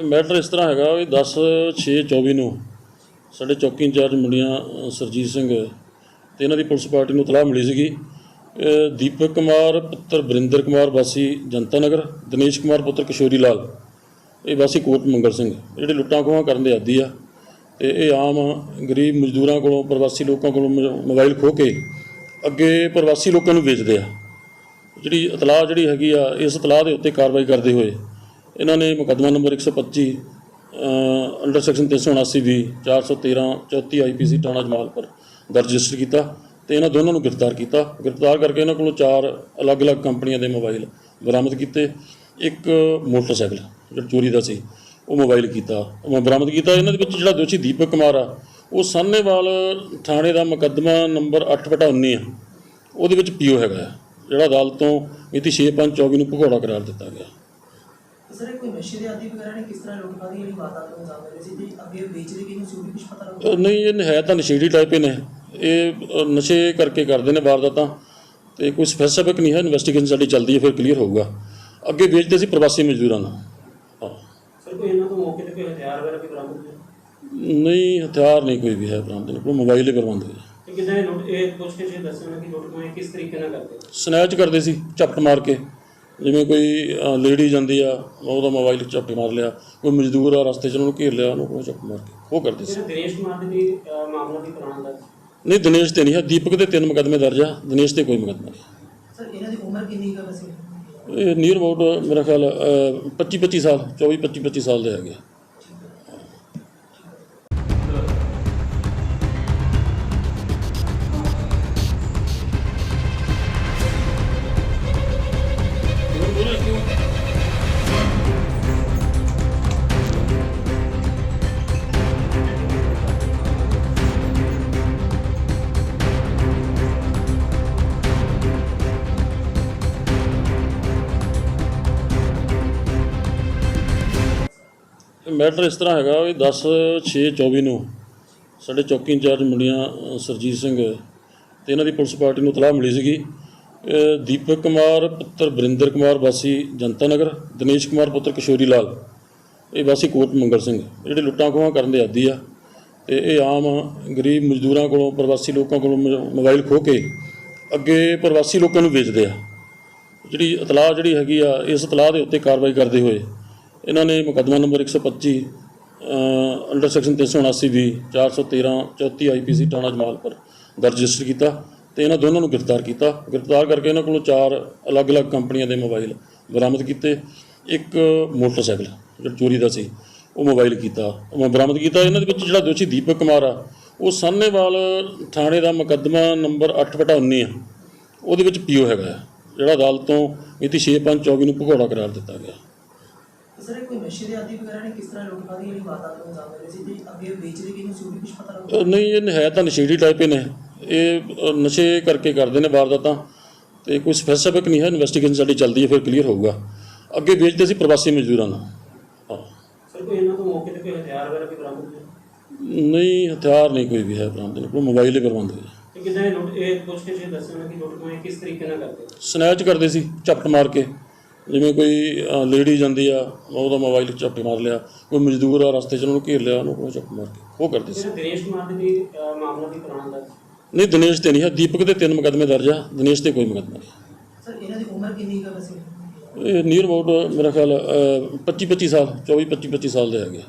Matter ਇਸ ਤਰ੍ਹਾਂ ਹੈਗਾ ਵੀ 10 6 24 ਨੂੰ ਸਾਡੇ ਚੌਕੀ ਇੰਚਾਰਜ ਮੁੰਡੀਆਂ ਅ, ਸਰਜੀਤ ਸਿੰਘ ਤੇ ਇਹਨਾਂ ਦੀ ਪੁਲਿਸ ਪਾਰਟੀ ਨੂੰ ਤਲਾਹ ਮਿਲੀ ਸੀਗੀ। ਦੀਪਕ ਕੁਮਾਰ ਪੁੱਤਰ ਬਰਿੰਦਰ ਕੁਮਾਰ ਵਾਸੀ ਜਨਤਾ ਨਗਰ ਦਿਨੇਸ਼ ਕੁਮਾਰ ਪੁੱਤਰ ਕਿਸ਼ੋਰੀ ਲਾਲ। ਇਹ ਵਾਸੀ ਕੋਟ ਮੰਗਲ ਸਿੰਘ। ਜਿਹੜੇ ਲੁੱਟਾਂ ਖੋਹਾਂ ਕਰਨ ਦੇ ਆਦੀ ਆ ਤੇ ਇਹ ਆਮ ਗਰੀਬ ਮਜ਼ਦੂਰਾਂ ਕੋਲੋਂ ਪ੍ਰਵਾਸੀ ਲੋਕਾਂ ਕੋਲੋਂ ਮ- ਮੋਬਾਈਲ ਖੋਹ ਕੇ ਅੱਗੇ ਪ੍ਰਵਾਸੀ ਲੋਕਾਂ ਨੂੰ ਵੇਚਦੇ ਆ। ਜਿਹੜੀ ਇਤਲਾਹ ਜਿਹੜੀ ਹੈਗੀ ਆ ਇਸ ਇਤਲਾਹ ਦੇ ਉੱਤੇ ਕਾਰਵਾਈ ਕਰਦੇ ਹੋਏ ਇਹਨਾਂ ਨੇ ਮੁਕੱਦਮਾ ਨੰਬਰ 125 ਅ, ਅੰਡਰ ਸੈਕਸ਼ਨ 379 ਵੀ 413 34 ਆਈਪੀਸੀ ਥਾਣਾ ਜਮਾਲਪੁਰ ਦਰਜ ਰਜਿਸਟਰ ਕੀਤਾ ਤੇ ਇਹਨਾਂ ਦੋਨਾਂ ਨੂੰ ਗ੍ਰਿਫਤਾਰ ਕੀਤਾ। ਗ੍ਰਿਫਤਾਰ ਕਰਕੇ ਇਹਨਾਂ ਕੋਲੋਂ ਚਾਰ ਅਲੱਗ-ਅਲੱਗ ਕੰਪਨੀਆਂ ਦੇ ਮੋਬਾਈਲ ਬਰਾਮਦ ਕੀਤੇ। ਇੱਕ ਮੋਟਰਸਾਈਕਲ ਜਿਹੜਾ ਚੋਰੀ ਦਾ ਸੀ ਉਹ ਮੋਬਾਈਲ ਕੀਤਾ। ਉਹ ਬਰਾਮਦ ਕੀਤਾ। ਇਹਨਾਂ ਦੇ ਵਿੱਚ ਜਿਹੜਾ ਦੋਸ਼ੀ ਦੀਪਕ ਕੁਮਾਰ ਆ ਉਹ ਸਾਹਨੇਵਾਲ ਥਾਣੇ ਦਾ ਮੁਕੱਦਮਾ ਨੰਬਰ 8/19 ਆ। ਉਹਦੇ ਵਿੱਚ ਪੀਓ ਹੈਗਾ ਆ, ਜਿਹੜਾ ਅਦਾਲਤੋਂ ਮਿਤੀ 6/5/24 ਨੂੰ ਭਗੌੜਾ ਕਰਾਰ ਦਿੱਤਾ ਗਿਆ। ਸਰ ਇਹ ਕੋਈ ਨਸ਼ੇ ਦੇ ਆਦੀ ਵਗੈਰਾ ਨੇ ਕਿਸ ਤਰ੍ਹਾਂ ਲੋਕਾਂ ਦੀ ਜਿਹੜੀ ਵਾਰਦਾਤ ਨੂੰ ਅੰਜਾਮ ਦੇ ਰਹੇ ਸੀ ਤੇ ਅੱਗੇ ਵੇਚਦੇ ਕਿਹਨੂੰ ਸੀ ਉਹ ਵੀ ਕੁਝ ਪਤਾ ਲੱਗਾ? ਅ, ਨਹੀਂ ਇਹ ਹੈ ਤਾਂ ਨਸ਼ੇੜੀ ਟਾਈਪ ਹੀ ਨੇ। ਇਹ ਨਸ਼ੇ ਕਰਕੇ ਕਰਦੇ ਨੇ ਵਾਰਦਾਤਾਂ। ਤੇ ਕੋਈ ਸਪੈਸੀਫਿਕ ਨਹੀਂ ਹੈ ਇਨਵੈਸਟੀਗੇਸ਼ਨ ਸਾਡੀ ਚੱਲਦੀ ਹੈ ਫਿਰ ਕਲੀਅਰ ਹੋਊਗਾ। ਅੱਗੇ ਵੇਚਦੇ ਸੀ ਪ੍ਰਵਾਸੀ ਮਜ਼ਦੂਰਾਂ ਨੂੰ ਹਾਂ। ਸਰ ਕੋਈ ਇਹਨਾਂ ਤੋਂ ਮੌਕੇ ਤੇ ਕੋਈ ਹਥਿਆਰ ਵਗੈਰਾ ਵੀ ਬਰਾਮਦ ਹੋਇਆ ਨਹੀਂ ਹਥਿਆਰ ਨਹੀਂ ਕੋਈ ਵੀ ਹੈ ਬਰਾਮਦ ਨਹੀਂ ਕੋਈ ਮੋਬਾਈਲ ਹੀ ਬਰਾਮਦ ਹੋਇਆ ਤੇ ਕਿਦਾਂ ਇਹ ਲੁੱਟ ਇਹ ਪੁੱਛ ਕੇ ਜੇ ਦੱਸਣਾ ਕਿ ਲੁੱਟ ਨੂੰ ਇਹ ਕਿਸ ਤਰੀਕੇ ਨਾਲ ਕਰਦੇ? ਸਨੈਚ ਕਰਦੇ ਸੀ ਝਪਟ ਮਾਰ ਕੇ। ਜਿਵੇਂ ਕੋਈ ਲੇਡੀ ਜਾਂਦੀ ਆ ਉਹਦਾ ਮੋਬਾਈਲ ਝਪਟ ਮਾਰ ਲਿਆ ਕੋਈ ਮਜ਼ਦੂਰ ਆ ਰਸਤੇ 'ਚ ਉਹਨੂੰ ਘੇਰ ਲਿਆ ਉਹਨੂੰ ਕੋਈ ਝਪਟ ਮਾਰ ਕੇ ਉਹ ਕਰਦੇ ਸੀ। ਜਿਹੜਾ ਦਿਨੇਸ਼ ਕੁਮਾਰ ਦੇ ਵੀ ਅਹ, ਮਾਮਲਾ ਵੀ ਪੁਰਾਣਾ ਦਾ ਨਹੀਂ ਦਿਨੇਸ਼ ਤੇ ਨਹੀਂ ਹੈ ਦੀਪਕ ਦੇ ਤਿੰਨ ਮੁਕੱਦਮੇ ਦਰਜ ਆ ਦਿਨੇਸ਼ ਤੇ ਕੋਈ ਮੁਕੱਦਮਾ ਨਹੀਂ। ਸਰ ਇਹਨਾਂ ਦੀ ਉਮਰ ਕਿੰਨੀ ਕੁ ਵੈਸੇ? ਇਹ ਨੀਅਰ ਅਬਾਊਟ ਮੇਰਾ ਖਿਆਲ 25 25 ਸਾਲ 24 25 25 ਸਾਲ ਦੇ ਹੈਗੇ ਮੈਟਰ ਇਸ ਤਰ੍ਹਾਂ ਹੈਗਾ ਵੀ 10 6 24 ਨੂੰ ਸਾਡੇ ਚੌਕੀ ਇੰਚਾਰਜ ਮੁੰਡੀਆਂ ਅ, ਸਰਜੀਤ ਸਿੰਘ ਤੇ ਇਹਨਾਂ ਦੀ ਪੁਲਿਸ ਪਾਰਟੀ ਨੂੰ ਤਲਾਹ ਮਿਲੀ ਸੀਗੀ। ਦੀਪਕ ਕੁਮਾਰ ਪੁੱਤਰ ਬਰਿੰਦਰ ਕੁਮਾਰ ਵਾਸੀ ਜਨਤਾ ਨਗਰ ਦਿਨੇਸ਼ ਕੁਮਾਰ ਪੁੱਤਰ ਕਿਸ਼ੋਰੀ ਲਾਲ ਇਹ ਵਾਸੀ ਕੋਟ ਮੰਗਲ ਸਿੰਘ। ਜਿਹੜੇ ਲੁੱਟਾਂ ਖੋਹਾਂ ਕਰਨ ਦੇ ਆਦੀ ਆ ਤੇ ਇਹ ਆਮ ਗਰੀਬ ਮਜ਼ਦੂਰਾਂ ਕੋਲੋਂ ਪ੍ਰਵਾਸੀ ਲੋਕਾਂ ਕੋਲੋਂ ਮ- ਮੋਬਾਈਲ ਖੋਹ ਕੇ ਅੱਗੇ ਪ੍ਰਵਾਸੀ ਲੋਕਾਂ ਨੂੰ ਵੇਚਦੇ ਆ। ਜਿਹੜੀ ਇਤਲਾਹ ਜਿਹੜੀ ਹੈਗੀ ਆ ਇਸ ਇਤਲਾਹ ਦੇ ਉੱਤੇ ਕਾਰਵਾਈ ਕਰਦੇ ਹੋਏ ਇਹਨਾਂ ਨੇ ਮੁਕੱਦਮਾ ਨੰਬਰ 125 ਅ, ਅੰਡਰ ਸੈਕਸ਼ਨ 379 ਵੀ 413 34 ਆਈਪੀਸੀ ਥਾਣਾ ਜਮਾਲਪੁਰ ਦਰਜ ਰਜਿਸਟਰ ਕੀਤਾ ਤੇ ਇਹਨਾਂ ਦੋਨਾਂ ਨੂੰ ਗ੍ਰਿਫਤਾਰ ਕੀਤਾ। ਗ੍ਰਿਫਤਾਰ ਕਰਕੇ ਇਹਨਾਂ ਕੋਲੋਂ ਚਾਰ ਅਲੱਗ-ਅਲੱਗ ਕੰਪਨੀਆਂ ਦੇ ਮੋਬਾਈਲ ਬਰਾਮਦ ਕੀਤੇ। ਇੱਕ ਮੋਟਰਸਾਈਕਲ ਜਿਹੜਾ ਚੋਰੀ ਦਾ ਸੀ ਉਹ ਮੋਬਾਈਲ ਕੀਤਾ। ਉਹ ਬਰਾਮਦ ਕੀਤਾ। ਇਹਨਾਂ ਦੇ ਵਿੱਚ ਜਿਹੜਾ ਦੋਸ਼ੀ ਦੀਪਕ ਕੁਮਾਰ ਆ ਉਹ ਸਾਹਨੇਵਾਲ ਥਾਣੇ ਦਾ ਮੁਕੱਦਮਾ ਨੰਬਰ 8/19 ਆ। ਉਹਦੇ ਵਿੱਚ ਪੀਓ ਹੈਗਾ ਆ, ਜਿਹੜਾ ਅਦਾਲਤ ਤੋਂ ਮਿਤੀ 6/5/24 ਨੂੰ ਭਗੌੜਾ ਕਰਾਰ ਦਿੱਤਾ ਗਿਆ। ਸਰ ਇਹ ਕੋਈ ਨਸ਼ੇ ਦੇ ਆਦੀ ਵਗੈਰਾ ਨੇ ਕਿਸ ਤਰ੍ਹਾਂ ਲੋਕਾਂ ਦੀ ਜਿਹੜੀ ਵਾਰਦਾਤ ਨੂੰ ਅੰਜਾਮ ਦੇ ਰਹੇ ਸੀ ਤੇ ਅੱਗੇ ਵੇਚਦੇ ਕਿਹਨੂੰ ਸੀ ਉਹ ਵੀ ਕੁਝ ਪਤਾ ਲੱਗਾ ਅ, ਨਹੀਂ ਇਹ ਹੈ ਤਾਂ ਨਸ਼ੇੜੀ ਟਾਈਪ ਹੀ ਨੇ। ਇਹ ਅ, ਨਸ਼ੇ ਕਰਕੇ ਕਰਦੇ ਨੇ ਵਾਰਦਾਤਾਂ। ਤੇ ਕੋਈ ਸਪੈਸੀਫਿਕ ਨਹੀਂ ਹੈ ਇਨਵੈਸਟੀਗੇਸ਼ਨ ਸਾਡੀ ਚੱਲਦੀ ਹੈ ਫਿਰ ਕਲੀਅਰ ਹੋਊਗਾ। ਅੱਗੇ ਵੇਚਦੇ ਸੀ ਪ੍ਰਵਾਸੀ ਮਜ਼ਦੂਰਾਂ ਨੂੰ। ਹਾਂ। ਸਰ ਕੋਈ ਇਹਨਾਂ ਤੋਂ ਮੌਕੇ ਤੇ ਕੋਈ ਹਥਿਆਰ ਵਗੈਰਾ ਵੀ ਬਰਾਮਦ ਹੋਇਆ ਨਹੀਂ ਹਥਿਆਰ ਨਹੀਂ ਕੋਈ ਵੀ ਹੈ ਬਰਾਮਦ ਕੋਈ ਮੋਬਾਈਲ ਹੀ ਬਰਾਮਦ ਹੋਇਆ ਤੇ ਕਿਦਾਂ ਇਹ ਲੁੱਟ ਇਹ ਪੁੱਛ ਕੇ ਜੇ ਦੱਸਣਾ ਕਿ ਲੁੱਟ ਨੂੰ ਇਹ ਕਿਸ ਤਰੀਕੇ ਨਾਲ ਕਰਦੇ? ਸਨੈਚ ਕਰਦੇ ਸੀ ਝਪਟ ਮਾਰ ਕੇ। ਜਿਵੇਂ ਕੋਈ ਲੇਡੀ ਜਾਂਦੀ ਆ ਉਹਦਾ ਮੋਬਾਈਲ ਝਪਟ ਮਾਰ ਲਿਆ ਕੋਈ ਮਜ਼ਦੂਰ ਆ ਰਸਤੇ 'ਚ ਉਹਨੂੰ ਘੇਰ ਲਿਆ ਉਹਨੂੰ ਕੋਈ ਝਪਟ ਮਾਰ ਕੇ ਉਹ ਕਰਦੇ ਸੀ। ਜਿਹੜਾ ਦਿਨੇਸ਼ ਕੁਮਾਰ ਦੇ ਵੀ ਅਹ, ਮਾਮਲਾ ਵੀ ਪੁਰਾਣਾ ਦਾ ਨਹੀਂ ਦਿਨੇਸ਼ ਤੇ ਨਹੀਂ ਹੈ ਦੀਪਕ ਦੇ ਤਿੰਨ ਮੁਕੱਦਮੇ ਦਰਜ ਆ ਦਿਨੇਸ਼ ਤੇ ਕੋਈ ਮੁਕੱਦਮਾ ਨਹੀਂ। ਸਰ ਇਹਨਾਂ ਦੀ ਉਮਰ ਕਿੰਨੀ ਕੁ ਹੈ ਵੈਸੇ? ਇਹ ਨੀਅਰ ਅਬਾਊਟ ਮੇਰਾ ਖਿਆਲ 25 25 ਸਾਲ 24 25 25 ਸਾਲ ਦੇ ਹੈਗੇ